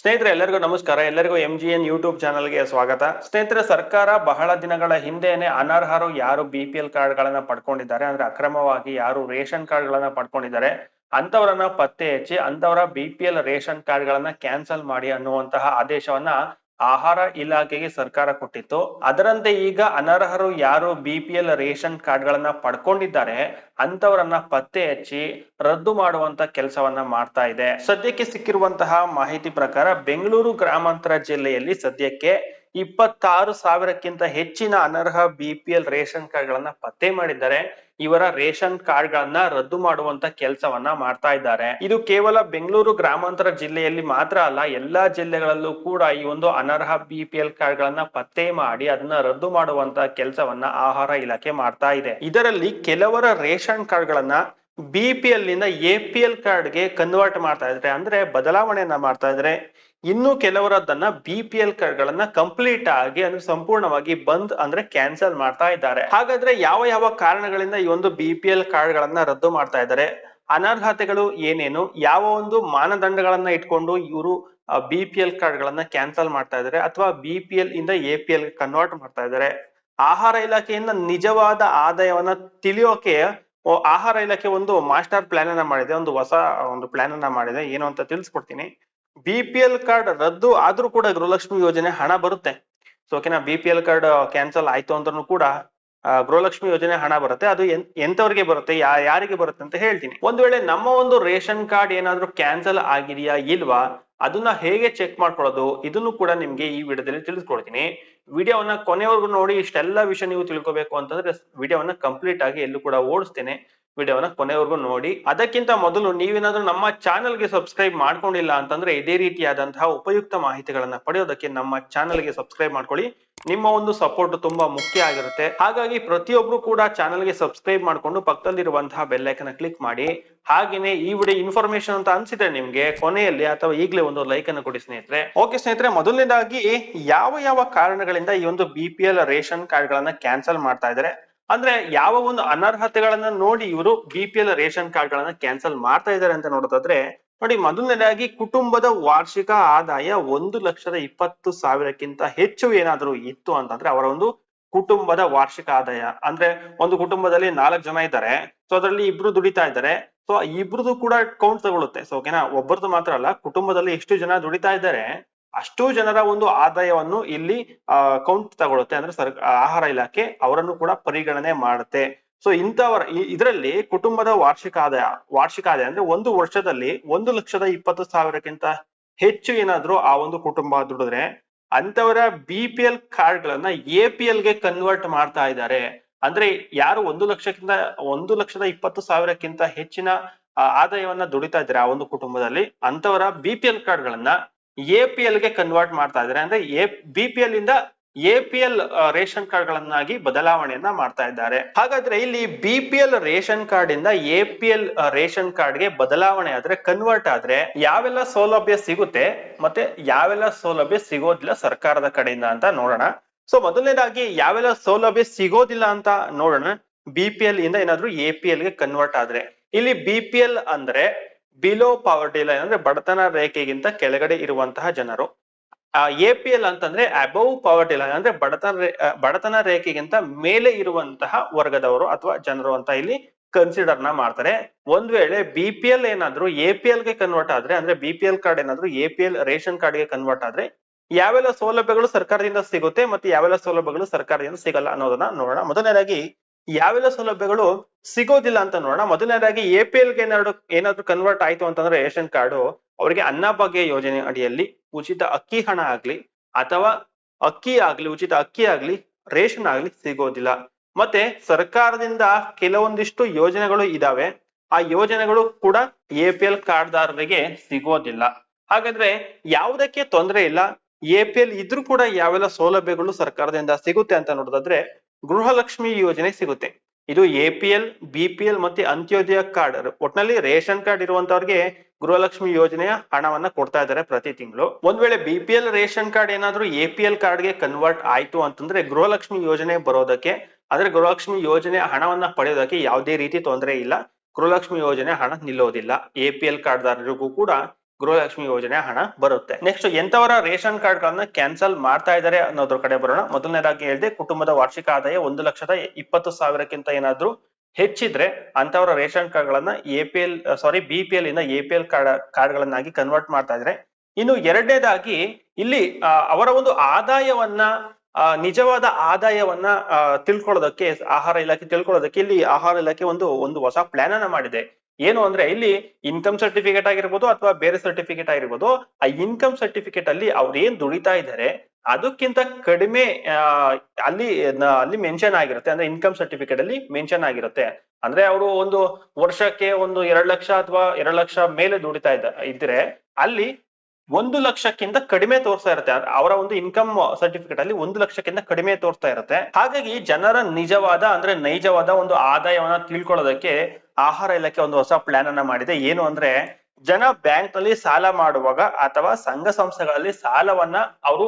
ಸ್ನೇಹಿತರೆ, ಎಲ್ಲರಿಗೂ ನಮಸ್ಕಾರ. ಎಲ್ಲರಿಗೂ ಎಂ ಜಿ ಎನ್ ಯೂಟ್ಯೂಬ್ ಚಾನಲ್ಗೆ ಸ್ವಾಗತ. ಸ್ನೇಹಿತರೆ, ಸರ್ಕಾರ ಬಹಳ ದಿನಗಳ ಹಿಂದೆನೆ ಅನರ್ಹರು ಯಾರು ಬಿ ಪಿ ಎಲ್ ಕಾರ್ಡ್ ಗಳನ್ನ ಪಡ್ಕೊಂಡಿದ್ದಾರೆ? ಅಂದ್ರೆ ಅಕ್ರಮವಾಗಿ ಯಾರು ರೇಷನ್ ಕಾರ್ಡ್ ಗಳನ್ನ ಪಡ್ಕೊಂಡಿದ್ದಾರೆ? ಅಂತವರನ್ನ ಪತ್ತೆ ಹಚ್ಚಿ, ಅಂತವರ B P L ration card ಗಳನ್ನ ಕ್ಯಾನ್ಸಲ್ ಮಾಡಿ ಅನ್ನುವಂತಹ ಆದೇಶವನ್ನ ಆಹಾರ ಇಲಾಖೆಗೆ ಸರ್ಕಾರ ಕೊಟ್ಟಿತ್ತು. ಅದರಂತೆ ಈಗ ಅನರ್ಹರು ಯಾರು B P L ration card ಗಳನ್ನ ಪಡ್ಕೊಂಡಿದ್ದಾರೆ ಅಂತವರನ್ನ ಪತ್ತೆ ಹಚ್ಚಿ ರದ್ದು ಮಾಡುವಂತ ಕೆಲಸವನ್ನ ಮಾಡ್ತಾ ಇದೆ. ಸದ್ಯಕ್ಕೆ ಸಿಕ್ಕಿರುವಂತಹ ಮಾಹಿತಿ ಪ್ರಕಾರ ಬೆಂಗಳೂರು ಗ್ರಾಮಾಂತರ ಜಿಲ್ಲೆಯಲ್ಲಿ ಸದ್ಯಕ್ಕೆ ಇಪ್ಪತ್ತಾರು ಸಾವಿರಕ್ಕಿಂತ ಹೆಚ್ಚಿನ ಅನರ್ಹ B P L ration card ಗಳನ್ನ ಪತ್ತೆ ಮಾಡಿದ್ದಾರೆ. ಇವರ ರೇಷನ್ ಕಾರ್ಡ್ ಗಳನ್ನ ರದ್ದು ಮಾಡುವಂತ ಕೆಲಸವನ್ನ ಮಾಡ್ತಾ ಇದ್ದಾರೆ. ಇದು ಕೇವಲ ಬೆಂಗಳೂರು ಗ್ರಾಮಾಂತರ ಜಿಲ್ಲೆಯಲ್ಲಿ ಮಾತ್ರ ಅಲ್ಲ, ಎಲ್ಲಾ ಜಿಲ್ಲೆಗಳಲ್ಲೂ ಕೂಡ ಈ ಒಂದು ಅನರ್ಹ ಬಿ ಪಿ ಎಲ್ ಕಾರ್ಡ್ ಗಳನ್ನ ಪತ್ತೆ ಮಾಡಿ ಅದನ್ನ ರದ್ದು ಮಾಡುವಂತ ಕೆಲಸವನ್ನ ಆಹಾರ ಇಲಾಖೆ ಮಾಡ್ತಾ ಇದೆ. ಇದರಲ್ಲಿ ಕೆಲವರ ರೇಷನ್ ಕಾರ್ಡ್ ಗಳನ್ನ ಬಿ ಪಿ ಎಲ್ನಿಂದ ಎ ಪಿ ಎಲ್ ಕಾರ್ಡ್ಗೆ ಕನ್ವರ್ಟ್ ಮಾಡ್ತಾ ಇದ್ರೆ, ಅಂದ್ರೆ ಬದಲಾವಣೆಯನ್ನ ಮಾಡ್ತಾ ಇದ್ರೆ, ಇನ್ನು ಕೆಲವರದನ್ನ ಬಿ ಪಿ ಎಲ್ ಕಾರ್ಡ್ ಗಳನ್ನ ಕಂಪ್ಲೀಟ್ ಆಗಿ, ಅಂದ್ರೆ ಸಂಪೂರ್ಣವಾಗಿ ಬಂದ್, ಅಂದ್ರೆ ಕ್ಯಾನ್ಸಲ್ ಮಾಡ್ತಾ ಇದ್ದಾರೆ. ಹಾಗಾದ್ರೆ ಯಾವ ಯಾವ ಕಾರಣಗಳಿಂದ ಈ ಒಂದು ಬಿ ಪಿ ಎಲ್ ಕಾರ್ಡ್ ಗಳನ್ನ ರದ್ದು ಮಾಡ್ತಾ ಇದ್ದಾರೆ? ಅನರ್ಹತೆಗಳು ಏನೇನು? ಯಾವ ಒಂದು ಮಾನದಂಡಗಳನ್ನ ಇಟ್ಕೊಂಡು ಇವರು ಬಿ ಪಿ ಎಲ್ ಕಾರ್ಡ್ ಗಳನ್ನ ಕ್ಯಾನ್ಸಲ್ ಮಾಡ್ತಾ ಇದ್ದಾರೆ, ಅಥವಾ ಬಿ ಪಿ ಎಲ್ ಇಂದ ಎ ಪಿ ಎಲ್ ಕನ್ವರ್ಟ್ ಮಾಡ್ತಾ ಇದ್ದಾರೆ? ಆಹಾರ ಇಲಾಖೆಯಿಂದ ನಿಜವಾದ ಆದಾಯವನ್ನ ತಿಳಿಯೋಕೆ ಆಹಾರ ಇಲಾಖೆ ಒಂದು ಮಾಸ್ಟರ್ ಪ್ಲಾನ್ ಅನ್ನ ಮಾಡಿದೆ, ಒಂದು ಹೊಸ ಒಂದು ಪ್ಲಾನ್ ಅನ್ನ ಮಾಡಿದೆ, ಏನು ಅಂತ ತಿಳಿಸ್ಕೊಡ್ತೀನಿ. ಬಿ ಪಿ ಎಲ್ ಕಾರ್ಡ್ ರದ್ದು ಆದ್ರೂ ಕೂಡ ಗೃಹಲಕ್ಷ್ಮಿ ಯೋಜನೆ ಹಣ ಬರುತ್ತೆ. ಸೊ ಓಕೆನಾ B P L card cancel ಆಯ್ತು ಅಂದ್ರೂ ಕೂಡ ಗೃಹಲಕ್ಷ್ಮಿ ಯೋಜನೆ ಹಣ ಬರುತ್ತೆ. ಅದು ಎಂತವರಿಗೆ ಬರುತ್ತೆ, ಯಾ, ಯಾರಿಗೆ ಬರುತ್ತೆ ಅಂತ ಹೇಳ್ತೀನಿ. ಒಂದ್ ವೇಳೆ ನಮ್ಮ ಒಂದು ರೇಷನ್ ಕಾರ್ಡ್ ಏನಾದ್ರೂ ಕ್ಯಾನ್ಸಲ್ ಆಗಿದೆಯಾ, ಇಲ್ವಾ, ಅದನ್ನ ಹೇಗೆ ಚೆಕ್ ಮಾಡ್ಕೊಳ್ಳೋದು, ಇದನ್ನು ಕೂಡ ನಿಮ್ಗೆ ಈ ವಿಡಿಯೋದಲ್ಲಿ ತಿಳಿಸ್ಕೊಡ್ತೀನಿ. ವಿಡಿಯೋವನ್ನ ಕೊನೆವರೆಗೂ ನೋಡಿ ಇಷ್ಟೆಲ್ಲ ವಿಷಯ ನೀವು ತಿಳ್ಕೊಬೇಕು ಅಂತಂದ್ರೆ ವಿಡಿಯೋವನ್ನ ಕಂಪ್ಲೀಟ್ ಆಗಿ ಎಲ್ಲೂ ಕೂಡ ಓಡಿಸ್ತೇನೆ. ವಿಡಿಯೋವನ್ನ ಕೊನೆವರೆಗೂ ನೋಡಿ. ಅದಕ್ಕಿಂತ ಮೊದಲು ನೀವೇನಾದ್ರೂ ನಮ್ಮ ಚಾನಲ್ಗೆ ಸಬ್ಸ್ಕ್ರೈಬ್ ಮಾಡ್ಕೊಂಡಿಲ್ಲ ಅಂತಂದ್ರೆ ಇದೇ ರೀತಿಯಾದಂತಹ ಉಪಯುಕ್ತ ಮಾಹಿತಿಗಳನ್ನ ಪಡೆಯೋದಕ್ಕೆ ನಮ್ಮ ಚಾನಲ್ಗೆ ಸಬ್ಸ್ಕ್ರೈಬ್ ಮಾಡ್ಕೊಳ್ಳಿ. ನಿಮ್ಮ ಒಂದು ಸಪೋರ್ಟ್ ತುಂಬಾ ಮುಖ್ಯ ಆಗಿರುತ್ತೆ. ಹಾಗಾಗಿ ಪ್ರತಿಯೊಬ್ರು ಕೂಡ ಚಾನಲ್ಗೆ ಸಬ್ಸ್ಕ್ರೈಬ್ ಮಾಡ್ಕೊಂಡು ಪಕ್ಕದಲ್ಲಿರುವಂತಹ ಬೆಲ್ಲೈಕನ್ ಕ್ಲಿಕ್ ಮಾಡಿ. ಹಾಗೇನೆ ಈ ವಿಡಿಯೋ ಇನ್ಫಾರ್ಮೇಶನ್ ಅಂತ ಅನ್ಸಿದ್ರೆ ನಿಮ್ಗೆ ಕೊನೆಯಲ್ಲಿ ಅಥವಾ ಈಗಲೇ ಒಂದು ಲೈಕ್ ಅನ್ನು ಕೊಡಿ ಸ್ನೇಹಿತರೆ. ಓಕೆ ಸ್ನೇಹಿತರೆ, ಮೊದಲನೇದಾಗಿ ಯಾವ ಯಾವ ಕಾರಣಗಳಿಂದ ಈ ಒಂದು B P L ration card ಗಳನ್ನ ಕ್ಯಾನ್ಸಲ್ ಮಾಡ್ತಾ ಇದ್ದಾರೆ? ಅಂದ್ರೆ ಯಾವ ಒಂದು ಅನರ್ಹತೆಗಳನ್ನ ನೋಡಿ ಇವರು B P L ration card ಗಳನ್ನ ಕ್ಯಾನ್ಸಲ್ ಮಾಡ್ತಾ ಇದ್ದಾರೆ ಅಂತ ನೋಡೋದಾದ್ರೆ, ನೋಡಿ ಮೊದಲನೇದಾಗಿ ಕುಟುಂಬದ ವಾರ್ಷಿಕ ಆದಾಯ ಒಂದು ಲಕ್ಷದ ಇಪ್ಪತ್ತು ಸಾವಿರಕ್ಕಿಂತ ಹೆಚ್ಚು ಏನಾದರೂ ಇತ್ತು ಅಂತಂದ್ರೆ ಅವರ ಒಂದು ಕುಟುಂಬದ ವಾರ್ಷಿಕ ಆದಾಯ. ಅಂದ್ರೆ ಒಂದು ಕುಟುಂಬದಲ್ಲಿ ನಾಲ್ಕು ಜನ ಇದ್ದಾರೆ ಸೊ ಅದರಲ್ಲಿ ಇಬ್ರು ದುಡಿತಾ ಇದ್ದಾರೆ ಸೊ ಇಬ್ರದ್ದು ಕೂಡ ಕೌಂಟ್ ತಗೊಳುತ್ತೆ. ಸೊ ಓಕೆನಾ ಒಬ್ಬರದು ಮಾತ್ರ ಅಲ್ಲ, ಕುಟುಂಬದಲ್ಲಿ ಎಷ್ಟು ಜನ ದುಡಿತಾ ಇದ್ದಾರೆ ಅಷ್ಟು ಜನರ ಒಂದು ಆದಾಯವನ್ನು ಇಲ್ಲಿ ಕೌಂಟ್ ತಗೊಳುತ್ತೆ ಅಂದ್ರೆ ಸರ್ ಆಹಾರ ಇಲಾಖೆ ಅವರನ್ನು ಕೂಡ ಪರಿಗಣನೆ ಮಾಡುತ್ತೆ. ಸೊ ಇಂಥವರ ಇದರಲ್ಲಿ ಕುಟುಂಬದ ವಾರ್ಷಿಕ ಆದಾಯ ವಾರ್ಷಿಕ ಆದಾಯ ಅಂದ್ರೆ ಒಂದು ವರ್ಷದಲ್ಲಿ ಒಂದು ಲಕ್ಷದ ಇಪ್ಪತ್ತು ಸಾವಿರಕ್ಕಿಂತ ಹೆಚ್ಚು ಏನಾದ್ರೂ ಆ ಒಂದು ಕುಟುಂಬ ದುಡಿದ್ರೆ ಅಂತವರ ಬಿ ಪಿ ಎಲ್ ಕಾರ್ಡ್ ಗಳನ್ನ ಎ ಪಿ ಎಲ್ಗೆ ಕನ್ವರ್ಟ್ ಮಾಡ್ತಾ ಇದ್ದಾರೆ. ಅಂದ್ರೆ ಯಾರು ಒಂದು ಲಕ್ಷಕ್ಕಿಂತ, ಒಂದು ಲಕ್ಷದ ಇಪ್ಪತ್ತು ಸಾವಿರಕ್ಕಿಂತ ಹೆಚ್ಚಿನ ಆದಾಯವನ್ನ ದುಡಿತಾ ಇದ್ದಾರೆ ಆ ಒಂದು ಕುಟುಂಬದಲ್ಲಿ ಅಂತವರ ಬಿ ಪಿ ಎಲ್ ಕಾರ್ಡ್ ಗಳನ್ನ ಎ ಪಿ ಎಲ್ಗೆ ಕನ್ವರ್ಟ್ ಮಾಡ್ತಾ ಇದ್ದಾರೆ. ಅಂದ್ರೆ ಎ ಬಿ ಪಿ ಎಲ್ ಇಂದ A P L ration card ಗಳನ್ನಾಗಿ ಬದಲಾವಣೆಯನ್ನ ಮಾಡ್ತಾ ಇದ್ದಾರೆ. ಹಾಗಾದ್ರೆ ಇಲ್ಲಿ B P L ration card ಇಂದ ಎ ಪಿ ಎಲ್ ರೇಷನ್ ಕಾರ್ಡ್ಗೆ ಬದಲಾವಣೆ ಆದ್ರೆ ಕನ್ವರ್ಟ್ ಆದ್ರೆ ಯಾವೆಲ್ಲ ಸೌಲಭ್ಯ ಸಿಗುತ್ತೆ ಮತ್ತೆ ಯಾವೆಲ್ಲ ಸೌಲಭ್ಯ ಸಿಗೋದಿಲ್ಲ ಸರ್ಕಾರದ ಕಡೆಯಿಂದ ಅಂತ ನೋಡೋಣ. ಸೊ ಮೊದಲನೇದಾಗಿ ಯಾವೆಲ್ಲ ಸೌಲಭ್ಯ ಸಿಗೋದಿಲ್ಲ ಅಂತ ನೋಡೋಣ. ಬಿ ಪಿ ಎಲ್ ಇಂದ ಏನಾದ್ರೂ ಎ ಪಿ ಎಲ್ಗೆ ಕನ್ವರ್ಟ್ ಆದ್ರೆ. ಇಲ್ಲಿ ಬಿ ಪಿ ಎಲ್ ಅಂದ್ರೆ ಬಿಲೋ ಪಾವರ್ಟಿ ಲೈನ್ ಅಂದ್ರೆ ಬಡತನ ರೇಖೆಗಿಂತ ಕೆಳಗಡೆ ಇರುವಂತಹ ಜನರು. ಎ ಪಿ ಎಲ್ ಅಂತಂದ್ರೆ ಅಬೌವ್ ಪಾವರ್ಟಿ ಲೈನ್ ಅಂದ್ರೆ ಬಡತನ ಬಡತನ ರೇಖೆಗಿಂತ ಮೇಲೆ ಇರುವಂತಹ ವರ್ಗದವರು ಅಥವಾ ಜನರು ಅಂತ ಇಲ್ಲಿ ಕನ್ಸಿಡರ್ನ ಮಾಡ್ತಾರೆ. ಒಂದ್ ವೇಳೆ ಬಿ ಪಿ ಎಲ್ ಏನಾದ್ರೂ ಎ ಪಿ ಎಲ್ಗೆ ಕನ್ವರ್ಟ್ ಆದ್ರೆ, ಅಂದ್ರೆ ಬಿ ಪಿ ಎಲ್ ಕಾರ್ಡ್ ಏನಾದ್ರೂ ಎ ಪಿ ಎಲ್ ರೇಷನ್ ಕಾರ್ಡ್ಗೆ ಕನ್ವರ್ಟ್ ಆದ್ರೆ, ಯಾವೆಲ್ಲ ಸೌಲಭ್ಯಗಳು ಸರ್ಕಾರದಿಂದ ಸಿಗುತ್ತೆ ಮತ್ತೆ ಯಾವೆಲ್ಲ ಸೌಲಭ್ಯಗಳು ಸರ್ಕಾರದಿಂದ ಸಿಗಲ್ಲ ಅನ್ನೋದನ್ನ ನೋಡೋಣ. ಮೊದಲನೇದಾಗಿ ಯಾವೆಲ್ಲ ಸೌಲಭ್ಯಗಳು ಸಿಗೋದಿಲ್ಲ ಅಂತ ನೋಡೋಣ. ಮೊದಲನೇದಾಗಿ ಎ ಪಿ ಎಲ್ಗೆ ಏನಾದ್ರು ಏನಾದ್ರು ಕನ್ವರ್ಟ್ ಆಯ್ತು ಅಂತಂದ್ರೆ ರೇಷನ್ ಕಾರ್ಡು, ಅವರಿಗೆ ಅನ್ನಭಾಗ್ಯ ಯೋಜನೆ ಅಡಿಯಲ್ಲಿ ಉಚಿತ ಅಕ್ಕಿ ಹಣ ಆಗ್ಲಿ ಅಥವಾ ಅಕ್ಕಿ ಆಗ್ಲಿ, ಉಚಿತ ಅಕ್ಕಿ ಆಗ್ಲಿ, ರೇಷನ್ ಆಗ್ಲಿ ಸಿಗೋದಿಲ್ಲ. ಮತ್ತೆ ಸರ್ಕಾರದಿಂದ ಕೆಲವೊಂದಿಷ್ಟು ಯೋಜನೆಗಳು ಇದಾವೆ. ಆ ಯೋಜನೆಗಳು ಕೂಡ ಎ ಪಿ ಎಲ್ ಕಾರ್ಡ್ದಾರರಿಗೆ ಸಿಗೋದಿಲ್ಲ. ಹಾಗಾದ್ರೆ ಯಾವುದಕ್ಕೆ ತೊಂದರೆ ಇಲ್ಲ? ಎ ಪಿ ಎಲ್ ಇದ್ರೂ ಕೂಡ ಯಾವೆಲ್ಲ ಸೌಲಭ್ಯಗಳು ಸರ್ಕಾರದಿಂದ ಸಿಗುತ್ತೆ ಅಂತ ನೋಡೋದಾದ್ರೆ ಗೃಹಲಕ್ಷ್ಮಿ ಯೋಜನೆ ಸಿಗುತ್ತೆ. ಇದು A P L, B P L ಮತ್ತೆ ಅಂತ್ಯೋದಯ ಕಾರ್ಡ್. ಒಟ್ನಲ್ಲಿ ರೇಷನ್ ಕಾರ್ಡ್ ಇರುವಂತವ್ರಿಗೆ ಗೃಹಲಕ್ಷ್ಮಿ ಯೋಜನೆಯ ಹಣವನ್ನ ಕೊಡ್ತಾ ಇದ್ದಾರೆ ಪ್ರತಿ ತಿಂಗಳು. ಒಂದ್ ವೇಳೆ B P L ration card ಏನಾದ್ರೂ ಎ ಪಿ ಎಲ್ ಕಾರ್ಡ್ಗೆ ಕನ್ವರ್ಟ್ ಆಯ್ತು ಅಂತಂದ್ರೆ ಗೃಹಲಕ್ಷ್ಮಿ ಯೋಜನೆ ಬರೋದಕ್ಕೆ ಅಂದ್ರೆ ಗೃಹಲಕ್ಷ್ಮಿ ಯೋಜನೆ ಹಣವನ್ನ ಪಡೆಯೋದಕ್ಕೆ ಯಾವುದೇ ರೀತಿ ತೊಂದರೆ ಇಲ್ಲ. ಗೃಹಲಕ್ಷ್ಮಿ ಯೋಜನೆ ಹಣ ನಿಲ್ಲೋದಿಲ್ಲ. ಎ ಪಿ ಎಲ್ ಕಾರ್ಡ್ದಾರರಿಗೂ ಕೂಡ ಗೃಹಲಕ್ಷ್ಮಿ ಯೋಜನೆ ಹಣ ಬರುತ್ತೆ. ನೆಕ್ಸ್ಟ್ ಎಂತವರ ರೇಷನ್ ಕಾರ್ಡ್ ಗಳನ್ನ ಕ್ಯಾನ್ಸಲ್ ಮಾಡ್ತಾ ಇದ್ದಾರೆ ಅನ್ನೋದ್ರ ಕಡೆ ಬರೋಣ. ಮೊದಲನೇದಾಗಿ ಹೇಳಿದೆ, ಕುಟುಂಬದ ವಾರ್ಷಿಕ ಆದಾಯ ಒಂದು ಲಕ್ಷದ ಇಪ್ಪತ್ತು ಸಾವಿರಕ್ಕಿಂತ ಏನಾದ್ರೂ ಹೆಚ್ಚಿದ್ರೆ ಅಂತವರ ರೇಷನ್ ಕಾರ್ಡ್ ಗಳನ್ನ A P L sorry B P L ಇಂದ A P L card card ಗಳನ್ನಾಗಿ convert ಮಾಡ್ತಾ ಇದ್ರೆ ಇನ್ನು ಎರಡನೇದಾಗಿ, ಇಲ್ಲಿ ಅವರ ಒಂದು ಆದಾಯವನ್ನ ನಿಜವಾದ ಆದಾಯವನ್ನ ತಿಳ್ಕೊಳ್ಳೋದಕ್ಕೆ, ಆಹಾರ ಇಲಾಖೆ ತಿಳ್ಕೊಳ್ಳೋದಕ್ಕೆ ಇಲ್ಲಿ ಆಹಾರ ಇಲಾಖೆ ಒಂದು ಒಂದು ಹೊಸ ಪ್ಲಾನ್ ಅನ್ನ ಮಾಡಿದೆ. ಏನು ಅಂದ್ರೆ ಇಲ್ಲಿ ಇನ್ಕಮ್ ಸರ್ಟಿಫಿಕೇಟ್ ಆಗಿರ್ಬೋದು ಅಥವಾ ಬೇರೆ ಸರ್ಟಿಫಿಕೇಟ್ ಆಗಿರ್ಬೋದು, ಆ ಇನ್ಕಮ್ ಸರ್ಟಿಫಿಕೇಟ್ ಅಲ್ಲಿ ಅವ್ರು ಏನ್ ದುಡಿತಾ ಇದ್ದಾರೆ ಅದಕ್ಕಿಂತ ಕಡಿಮೆ ಅಲ್ಲಿ ಅಲ್ಲಿ ಮೆನ್ಷನ್ ಆಗಿರುತ್ತೆ. ಅಂದ್ರೆ ಇನ್ಕಮ್ ಸರ್ಟಿಫಿಕೇಟ್ ಅಲ್ಲಿ ಮೆನ್ಷನ್ ಆಗಿರುತ್ತೆ. ಅಂದ್ರೆ ಅವರು ಒಂದು ವರ್ಷಕ್ಕೆ ಒಂದು ಎರಡ್ ಲಕ್ಷ ಅಥವಾ ಎರಡ್ ಲಕ್ಷ ಮೇಲೆ ದುಡಿತಾ ಇದ್ದ, ಇದ್ರೆ ಅಲ್ಲಿ ಒಂದು ಲಕ್ಷಕ್ಕಿಂತ ಕಡಿಮೆ ತೋರಿಸ್ತಾ ಇರುತ್ತೆ. ಅವರ ಒಂದು ಇನ್ಕಮ್ ಸರ್ಟಿಫಿಕೇಟ್ ಅಲ್ಲಿ ಒಂದು ಲಕ್ಷಕ್ಕಿಂತ ಕಡಿಮೆ ತೋರಿಸ್ತಾ ಇರುತ್ತೆ. ಹಾಗಾಗಿ ಜನರ ನಿಜವಾದ ಅಂದ್ರೆ ನೈಜವಾದ ಒಂದು ಆದಾಯವನ್ನ ತಿಳ್ಕೊಳ್ಳೋದಕ್ಕೆ ಆಹಾರ ಇಲಾಖೆ ಒಂದು ಹೊಸ ಪ್ಲಾನ್ ಅನ್ನ ಮಾಡಿದೆ. ಏನು ಅಂದ್ರೆ ಜನ ಬ್ಯಾಂಕ್ನಲ್ಲಿ ಸಾಲ ಮಾಡುವಾಗ ಅಥವಾ ಸಂಘ ಸಂಸ್ಥೆಗಳಲ್ಲಿ ಸಾಲವನ್ನ ಅವರು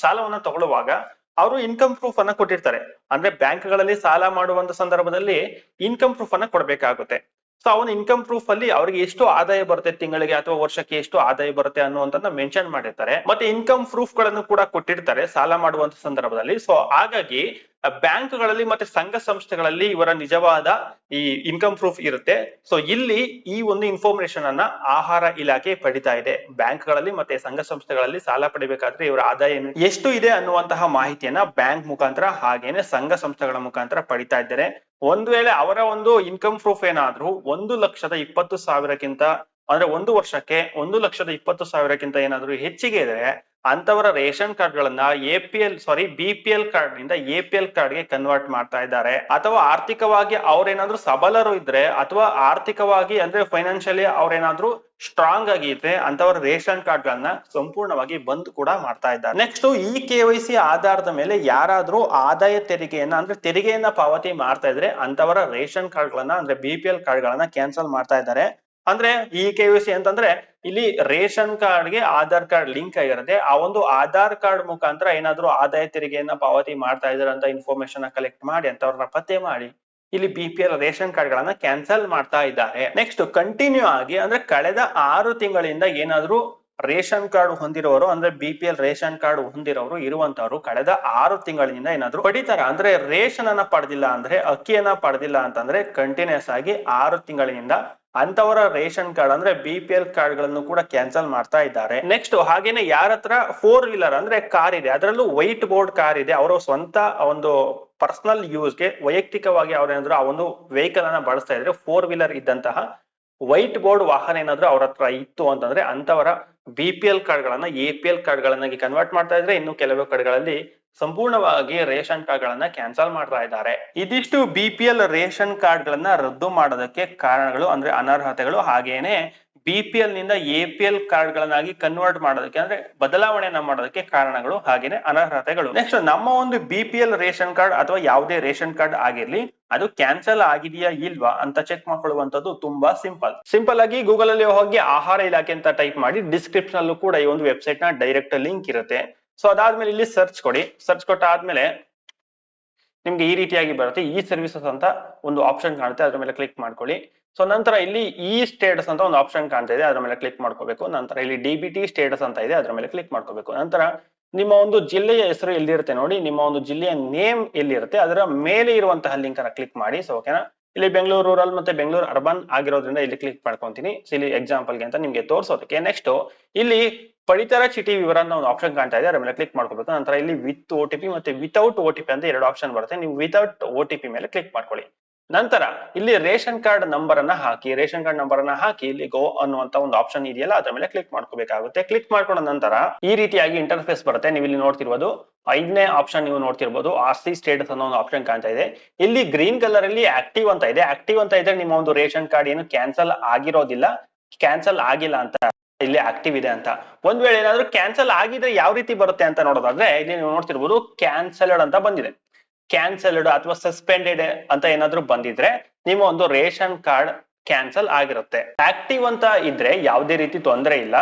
ಸಾಲವನ್ನ ತಗೊಳ್ಳುವಾಗ ಅವರು ಇನ್ಕಮ್ ಪ್ರೂಫ್ ಅನ್ನ ಕೊಟ್ಟಿರ್ತಾರೆ. ಅಂದ್ರೆ ಬ್ಯಾಂಕ್ಗಳಲ್ಲಿ ಸಾಲ ಮಾಡುವಂತ ಸಂದರ್ಭದಲ್ಲಿ ಇನ್ಕಮ್ ಪ್ರೂಫ್ ಅನ್ನ ಕೊಡ್ಬೇಕಾಗುತ್ತೆ. ಸೊ ಅವನ ಇನ್ಕಮ್ ಪ್ರೂಫ್ ಅಲ್ಲಿ ಅವ್ರಿಗೆ ಎಷ್ಟು ಆದಾಯ ಬರುತ್ತೆ ತಿಂಗಳಿಗೆ ಅಥವಾ ವರ್ಷಕ್ಕೆ ಎಷ್ಟು ಆದಾಯ ಬರುತ್ತೆ ಅನ್ನುವಂಥದ್ದನ್ನ ಮೆನ್ಷನ್ ಮಾಡಿರ್ತಾರೆ. ಮತ್ತೆ ಇನ್ಕಮ್ ಪ್ರೂಫ್ಗಳನ್ನು ಕೂಡ ಕೊಟ್ಟಿರ್ತಾರೆ, ಸಾಲ ಮಾಡುವಂತ ಸಂದರ್ಭದಲ್ಲಿ. ಸೊ ಹಾಗಾಗಿ ಬ್ಯಾಂಕ್ಗಳಲ್ಲಿ ಮತ್ತೆ ಸಂಘ ಸಂಸ್ಥೆಗಳಲ್ಲಿ ಇವರ ನಿಜವಾದ ಈ ಇನ್ಕಮ್ ಪ್ರೂಫ್ ಇರುತ್ತೆ. ಸೊ ಇಲ್ಲಿ ಈ ಒಂದು ಇನ್ಫಾರ್ಮೇಶನ್ ಅನ್ನ ಆಹಾರ ಇಲಾಖೆ ಪಡಿತಾ ಇದೆ. ಬ್ಯಾಂಕ್ಗಳಲ್ಲಿ ಮತ್ತೆ ಸಂಘ ಸಂಸ್ಥೆಗಳಲ್ಲಿ ಸಾಲ ಪಡಿಬೇಕಾದ್ರೆ ಇವರ ಆದಾಯ ಎಷ್ಟು ಇದೆ ಅನ್ನುವಂತಹ ಮಾಹಿತಿಯನ್ನ ಬ್ಯಾಂಕ್ ಮುಖಾಂತರ ಹಾಗೇನೆ ಸಂಘ ಸಂಸ್ಥೆಗಳ ಮುಖಾಂತರ ಪಡಿತಾ ಇದ್ದಾರೆ. ಒಂದ್ ವೇಳೆ ಅವರ ಒಂದು ಇನ್ಕಮ್ ಪ್ರೂಫ್ ಏನಾದ್ರೂ ಒಂದು ಲಕ್ಷದ ಇಪ್ಪತ್ತು ಸಾವಿರಕ್ಕಿಂತ ಅಂದ್ರೆ ಒಂದು ವರ್ಷಕ್ಕೆ ಒಂದು ಲಕ್ಷದ ಇಪ್ಪತ್ತು ಸಾವಿರಕ್ಕಿಂತ ಏನಾದ್ರೂ ಹೆಚ್ಚಿಗೆ ಇದ್ರೆ ಅಂತವರ ರೇಷನ್ ಕಾರ್ಡ್ ಗಳನ್ನ A P L sorry B P L ಕಾರ್ಡ್ನಿಂದ ಎ ಪಿ ಎಲ್ ಕಾರ್ಡ್ಗೆ ಕನ್ವರ್ಟ್ ಮಾಡ್ತಾ ಇದ್ದಾರೆ. ಅಥವಾ ಆರ್ಥಿಕವಾಗಿ ಅವ್ರೇನಾದ್ರೂ ಸಬಲರು ಇದ್ರೆ ಅಥವಾ ಆರ್ಥಿಕವಾಗಿ ಅಂದ್ರೆ ಫೈನಾನ್ಷಿಯಲಿ ಅವ್ರೇನಾದ್ರೂ ಸ್ಟ್ರಾಂಗ್ ಆಗಿ ಇದ್ರೆ ಅಂತವರ ರೇಷನ್ ಕಾರ್ಡ್ ಗಳನ್ನ ಸಂಪೂರ್ಣವಾಗಿ ಬಂದ್ ಕೂಡ ಮಾಡ್ತಾ ಇದ್ದಾರೆ. ನೆಕ್ಸ್ಟ್ ಈ ಕೆ ವೈ ಸಿ ಆಧಾರದ ಮೇಲೆ ಯಾರಾದ್ರೂ ಆದಾಯ ತೆರಿಗೆಯನ್ನ ಅಂದ್ರೆ ತೆರಿಗೆಯನ್ನ ಪಾವತಿ ಮಾಡ್ತಾ ಇದ್ರೆ ಅಂತವರ ರೇಷನ್ ಕಾರ್ಡ್ ಗಳನ್ನ ಅಂದ್ರೆ ಬಿ ಪಿ ಎಲ್ ಕಾರ್ಡ್ ಗಳನ್ನ ಕ್ಯಾನ್ಸಲ್ ಮಾಡ್ತಾ ಇದ್ದಾರೆ. ಅಂದ್ರೆ ಈ ಕೆ ಯು ಸಿ ಅಂತಂದ್ರೆ ಇಲ್ಲಿ ರೇಷನ್ ಕಾರ್ಡ್ಗೆ ಆಧಾರ್ ಕಾರ್ಡ್ ಲಿಂಕ್ ಆಗಿರುತ್ತೆ. ಆ ಒಂದು ಆಧಾರ್ ಕಾರ್ಡ್ ಮುಖಾಂತರ ಏನಾದ್ರೂ ಆದಾಯ ತೆರಿಗೆಯನ್ನ ಪಾವತಿ ಮಾಡ್ತಾ ಇದಾರೆ ಅಂತ ಇನ್ಫಾರ್ಮೇಶನ್ ಕಲೆಕ್ಟ್ ಮಾಡಿ ಅಂತವ್ರನ್ನ ಪತ್ತೆ ಮಾಡಿ ಇಲ್ಲಿ B P L ration card ಗಳನ್ನ ಕ್ಯಾನ್ಸಲ್ ಮಾಡ್ತಾ ಇದ್ದಾರೆ. ನೆಕ್ಸ್ಟ್ ಕಂಟಿನ್ಯೂ ಆಗಿ ಅಂದ್ರೆ ಕಳೆದ ಆರು ತಿಂಗಳಿಂದ ಏನಾದ್ರೂ ರೇಷನ್ ಕಾರ್ಡ್ ಹೊಂದಿರೋರು ಅಂದ್ರೆ B P L ration card ಹೊಂದಿರೋರು ಇರುವಂತವ್ರು ಕಳೆದ ಆರು ತಿಂಗಳಿಂದ ಏನಾದ್ರು ಪಡಿತಾರ? ಅಂದ್ರೆ ರೇಷನ್ ಅನ್ನ ಪಡೆದಿಲ್ಲ ಅಂದ್ರೆ ಅಕ್ಕಿಯನ್ನ ಪಡೆದಿಲ್ಲ ಅಂತಂದ್ರೆ ಕಂಟಿನ್ಯೂಸ್ ಆಗಿ ಆರು ತಿಂಗಳಿನಿಂದ ಅಂತವರ ರೇಷನ್ ಕಾರ್ಡ್ ಅಂದ್ರೆ ಬಿ ಪಿ ಎಲ್ ಕಾರ್ಡ್ಗಳನ್ನು ಕೂಡ ಕ್ಯಾನ್ಸಲ್ ಮಾಡ್ತಾ ಇದ್ದಾರೆ. ನೆಕ್ಸ್ಟ್ ಹಾಗೇನೆ ಯಾರ ಹತ್ರ ಫೋರ್ ವೀಲರ್ ಅಂದ್ರೆ ಕಾರ್ ಇದೆ. ಅದರಲ್ಲೂ ವೈಟ್ ಬೋರ್ಡ್ ಕಾರ್ ಇದೆ. ಅವರ ಸ್ವಂತ ಒಂದು ಪರ್ಸನಲ್ ಯೂಸ್ಗೆ ವೈಯಕ್ತಿಕವಾಗಿ ಅವ್ರೇನಾದ್ರು ಆ ಒಂದು ವೆಹಿಕಲ್ ಅನ್ನ ಬಳಸ್ತಾ ಇದ್ರೆ ಫೋರ್ ವೀಲರ್ ಇದ್ದಂತಹ ವೈಟ್ ಬೋರ್ಡ್ ವಾಹನ ಏನಾದ್ರು ಅವ್ರ ಹತ್ರ ಇತ್ತು ಅಂತಂದ್ರೆ ಅಂತವರ ಬಿ ಪಿ ಎಲ್ ಕಾರ್ಡ್ ಗಳನ್ನ ಎ ಪಿ ಎಲ್ ಕಾರ್ಡ್ ಗಳನ್ನಾಗಿ ಕನ್ವರ್ಟ್ ಮಾಡ್ತಾ ಇದ್ರೆ ಇನ್ನು ಕೆಲವು ಕಡೆಗಳಲ್ಲಿ ಸಂಪೂರ್ಣವಾಗಿ ರೇಷನ್ ಕಾರ್ಡ್ ಗಳನ್ನ ಕ್ಯಾನ್ಸಲ್ ಮಾಡ್ತಾ ಇದ್ದಾರೆ. ಇದಿಷ್ಟು B P L ration card ಗಳನ್ನ ರದ್ದು ಮಾಡೋದಕ್ಕೆ ಕಾರಣಗಳು ಅಂದ್ರೆ ಅನರ್ಹತೆಗಳು ಹಾಗೇನೆ B P ಎಲ್ನಿಂದ A P L card convert ಮಾಡೋದಕ್ಕೆ ಅಂದ್ರೆ ಬದಲಾವಣೆಯನ್ನ ಮಾಡೋದಕ್ಕೆ ಕಾರಣಗಳು ಹಾಗೇನೆ ಅನರ್ಹತೆಗಳು. ನೆಕ್ಸ್ಟ್ ನಮ್ಮ ಒಂದು B P L ration card ಅಥವಾ ಯಾವುದೇ ರೇಷನ್ ಕಾರ್ಡ್ ಆಗಿರ್ಲಿ, ಅದು ಕ್ಯಾನ್ಸಲ್ ಆಗಿದೆಯಾ ಇಲ್ವಾ ಅಂತ ಚೆಕ್ ಮಾಡ್ಕೊಳ್ಳುವಂತದ್ದು ತುಂಬಾ ಸಿಂಪಲ್. ಸಿಂಪಲ್ ಆಗಿ ಗೂಗಲ್ ಅಲ್ಲಿ ಹೋಗಿ ಆಹಾರ ಇಲಾಖೆ ಅಂತ ಟೈಪ್ ಮಾಡಿ ಡಿಸ್ಕ್ರಿಪ್ಷನ್ ಅಲ್ಲೂ ಕೂಡ ಈ ಒಂದು ವೆಬ್ಸೈಟ್ನ ಡೈರೆಕ್ಟ್ ಲಿಂಕ್ ಇರುತ್ತೆ. ಸೊ ಅದಾದ್ಮೇಲೆ ಇಲ್ಲಿ ಸರ್ಚ್ ಕೊಡಿ. ಸರ್ಚ್ ಕೊಟ್ಟಾದ್ಮೇಲೆ ನಿಮ್ಗೆ ಈ ರೀತಿಯಾಗಿ ಬರುತ್ತೆ. ಈ ಸರ್ವಿಸಸ್ ಅಂತ ಒಂದು ಆಪ್ಷನ್ ಕಾಣುತ್ತೆ. ಅದ್ರ ಮೇಲೆ ಕ್ಲಿಕ್ ಮಾಡ್ಕೊಳ್ಳಿ. ಸೊ ನಂತರ ಇಲ್ಲಿ ಈ ಸ್ಟೇಟಸ್ ಅಂತ ಒಂದು ಆಪ್ಷನ್ ಕಾಣ್ತಾ ಇದೆ. ಅದ್ರ ಮೇಲೆ ಕ್ಲಿಕ್ ಮಾಡ್ಕೋಬೇಕು. ನಂತರ ಇಲ್ಲಿ ಡಿ ಬಿ ಸ್ಟೇಟಸ್ ಅಂತ ಇದೆ. ಅದ್ರ ಮೇಲೆ ಕ್ಲಿಕ್ ಮಾಡ್ಕೋಬೇಕು. ನಂತರ ನಿಮ್ಮ ಒಂದು ಜಿಲ್ಲೆಯ ಹೆಸರು ಎಲ್ಲಿರುತ್ತೆ ನೋಡಿ. ನಿಮ್ಮ ಒಂದು ಜಿಲ್ಲೆಯ ನೇಮ್ ಎಲ್ಲಿರುತ್ತೆ. ಅದರ ಮೇಲೆ ಇರುವಂತಹ ಲಿಂಕ್ ಅನ್ನ ಕ್ಲಿಕ್ ಮಾಡಿ ಸೊ ಓಕೆನಾ ಇಲ್ಲಿ ಬೆಂಗಳೂರು ರೂರಲ್ ಮತ್ತೆ ಬೆಂಗಳೂರು ಅರ್ಬನ್ ಆಗಿರೋದ್ರಿಂದ ಇಲ್ಲಿ ಕ್ಲಿಕ್ ಮಾಡ್ಕೊಂತೀನಿ. ಇಲ್ಲಿ ಎಕ್ಸಾಂಪಲ್ಗೆ ಅಂತ ನಿಮ್ಗೆ ತೋರಿಸೋದಕ್ಕೆ ನೆಕ್ಸ್ಟ್ ಇಲ್ಲಿ ಪಡಿತರ ಚೀಟಿ ವಿವರ ಅನ್ನೋ ಒಂದು ಆಪ್ಷನ್ ಕಾಣ್ತಾ ಇದೆ. ಅದ್ರ ಮೇಲೆ ಕ್ಲಿಕ್ ಮಾಡ್ಕೋಬೇಕು. ನಂತರ ಇಲ್ಲಿ ವಿತ್ ಓ ಟಿ ಮತ್ತೆ ವಿತೌಟ್ ಓ ಅಂತ ಎರಡು ಆಪ್ಷನ್ ಬರುತ್ತೆ. ನೀವು ವಿತೌಟ್ ಓ ಟಿ ಮೇಲೆ ಕ್ಲಿಕ್ ಮಾಡ್ಕೊಳ್ಳಿ. ನಂತರ ಇಲ್ಲಿ ರೇಷನ್ ಕಾರ್ಡ್ ನಂಬರ್ ಅನ್ನ ಹಾಕಿ, ರೇಷನ್ ಕಾರ್ಡ್ ನಂಬರ್ ಅನ್ನ ಹಾಕಿ ಇಲ್ಲಿ ಗೋ ಅನ್ನುವಂತ ಒಂದು ಆಪ್ಷನ್ ಇದೆಯಲ್ಲ, ಅದ್ರ ಮೇಲೆ ಕ್ಲಿಕ್ ಮಾಡ್ಕೋಬೇಕಾಗುತ್ತೆ. ಕ್ಲಿಕ್ ಮಾಡ್ಕೊಂಡ ನಂತರ ಈ ರೀತಿಯಾಗಿ ಇಂಟರ್ಫೇಸ್ ಬರುತ್ತೆ. ನೀವು ಇಲ್ಲಿ ನೋಡ್ತಿರ್ಬೋದು, ಐದನೇ ಆಪ್ಷನ್ ನೀವು ನೋಡ್ತಿರ್ಬೋದು ಆರ್ ಸಿ ಸ್ಟೇಟಸ್ ಅನ್ನೋ ಒಂದು ಆಪ್ಷನ್ ಕಾಣ್ತಾ ಇದೆ. ಇಲ್ಲಿ ಗ್ರೀನ್ ಕಲರ್ ಅಲ್ಲಿ ಆಕ್ಟಿವ್ ಅಂತ ಇದೆ. ಆಕ್ಟಿವ್ ಅಂತ ಇದ್ರೆ ನಿಮ್ಮ ಒಂದು ರೇಷನ್ ಕಾರ್ಡ್ ಏನು ಕ್ಯಾನ್ಸಲ್ ಆಗಿರೋದಿಲ್ಲ. ಕ್ಯಾನ್ಸಲ್ ಆಗಿಲ್ಲ ಅಂತ ಇಲ್ಲಿ ಆಕ್ಟಿವ್ ಇದೆ ಅಂತ. ಒಂದ್ ವೇಳೆ ಏನಾದ್ರು ಕ್ಯಾನ್ಸಲ್ ಆಗಿದ್ರೆ ಯಾವ ರೀತಿ ಬರುತ್ತೆ ಅಂತ ನೋಡೋದಾದ್ರೆ, ಇಲ್ಲಿ ನೀವು ನೋಡ್ತಿರ್ಬೋದು ಕ್ಯಾನ್ಸಲ್ಡ್ ಅಂತ ಬಂದಿದೆ. ಕ್ಯಾನ್ಸಲ್ಡ್ ಅಥವಾ ಸಸ್ಪೆಂಡೆಡ್ ಅಂತ ಏನಾದ್ರು ಬಂದಿದ್ರೆ ನಿಮ್ಮ ಒಂದು ರೇಷನ್ ಕಾರ್ಡ್ ಕ್ಯಾನ್ಸಲ್ ಆಗಿರುತ್ತೆ. ಆಕ್ಟಿವ್ ಅಂತ ಇದ್ರೆ ಯಾವುದೇ ರೀತಿ ತೊಂದರೆ ಇಲ್ಲ.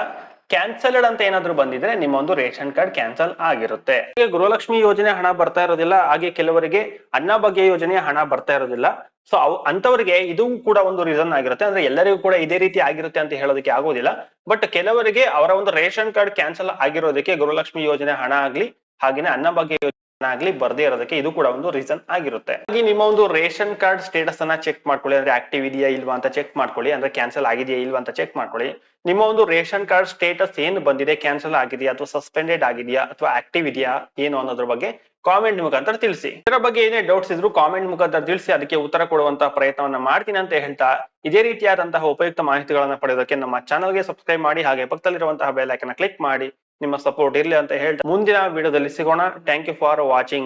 ಕ್ಯಾನ್ಸಲ್ಡ್ ಅಂತ ಏನಾದ್ರು ಬಂದಿದ್ರೆ ನಿಮ್ಮ ಒಂದು ರೇಷನ್ ಕಾರ್ಡ್ ಕ್ಯಾನ್ಸಲ್ ಆಗಿರುತ್ತೆ. ಗೃಹಲಕ್ಷ್ಮಿ ಯೋಜನೆ ಹಣ ಬರ್ತಾ ಇರೋದಿಲ್ಲ, ಹಾಗೆ ಕೆಲವರಿಗೆ ಅನ್ನಭಾಗ್ಯ ಯೋಜನೆ ಹಣ ಬರ್ತಾ ಇರೋದಿಲ್ಲ. ಸೊ ಅವ್ ಅಂತವರಿಗೆ ಇದು ಕೂಡ ಒಂದು ರೀಸನ್ ಆಗಿರುತ್ತೆ. ಅಂದ್ರೆ ಎಲ್ಲರಿಗೂ ಕೂಡ ಇದೇ ರೀತಿ ಆಗಿರುತ್ತೆ ಅಂತ ಹೇಳೋದಕ್ಕೆ ಆಗೋದಿಲ್ಲ. ಬಟ್ ಕೆಲವರಿಗೆ ಅವರ ಒಂದು ರೇಷನ್ ಕಾರ್ಡ್ ಕ್ಯಾನ್ಸಲ್ ಆಗಿರೋದಕ್ಕೆ ಗೃಹಲಕ್ಷ್ಮಿ ಯೋಜನೆ ಹಣ ಆಗ್ಲಿ, ಹಾಗೇನೆ ಯೋಜನೆ ಹಣ ಆಗ್ಲಿ ಬರ್ದೇ ಇರೋದಕ್ಕೆ ಇದು ಕೂಡ ಒಂದು ರೀಸನ್ ಆಗಿರುತ್ತೆ. ಹಾಗೆ ನಿಮ್ಮ ಒಂದು ರೇಷನ್ ಕಾರ್ಡ್ ಸ್ಟೇಟಸ್ ಅನ್ನ ಚೆಕ್ ಮಾಡ್ಕೊಳ್ಳಿ, ಅಂದ್ರೆ ಆಕ್ಟಿವ್ ಇದೆಯಾ ಇಲ್ವಾ ಅಂತ ಚೆಕ್ ಮಾಡ್ಕೊಳ್ಳಿ, ಅಂದ್ರೆ ಕ್ಯಾನ್ಸಲ್ ಆಗಿದೆಯಾ ಇಲ್ವಾ ಅಂತ ಚೆಕ್ ಮಾಡ್ಕೊಳ್ಳಿ. ನಿಮ್ಮ ಒಂದು ರೇಷನ್ ಕಾರ್ಡ್ ಸ್ಟೇಟಸ್ ಏನು ಬಂದಿದೆ ಕ್ಯಾನ್ಸಲ್ ಆಗಿದೆಯಾ ಅಥವಾ ಸಸ್ಪೆಂಡೆಡ್ ಆಗಿದೆಯಾ ಅಥವಾ ಆಕ್ಟಿವ್ ಇದೆಯಾ ಏನು ಅನ್ನೋದ್ರ ಬಗ್ಗೆ ಕಾಮೆಂಟ್ ಮುಖಾಂತರ ತಿಳಿಸಿ. ಇದರ ಬಗ್ಗೆ ಏನೇ ಡೌಟ್ಸ್ ಇದ್ರು ಕಾಮೆಂಟ್ ಮುಖಾಂತರ ತಿಳಿಸಿ, ಅದಕ್ಕೆ ಉತ್ತರ ಕೊಡುವಂತಹ ಪ್ರಯತ್ನವನ್ನ ಮಾಡ್ತೀನಿ ಅಂತ ಹೇಳ್ತಾ, ಇದೇ ರೀತಿಯಾದಂತಹ ಉಪಯುಕ್ತ ಮಾಹಿತಿಗಳನ್ನ ಪಡೆಯೋದಕ್ಕೆ ನಮ್ಮ ಚಾನಲ್ಗೆ ಸಬ್ಸ್ಕ್ರೈಬ್ ಮಾಡಿ, ಹಾಗೆ ಪಕ್ಕದಲ್ಲಿರುವಂತಹ ಬೆಲ್ ಐಕನ್ ಕ್ಲಿಕ್ ಮಾಡಿ. ನಿಮ್ಮ ಸಪೋರ್ಟ್ ಇರ್ಲಿ ಅಂತ ಹೇಳ್ತಾ ಮುಂದಿನ ವಿಡಿಯೋದಲ್ಲಿ ಸಿಗೋಣ. Thank you for watching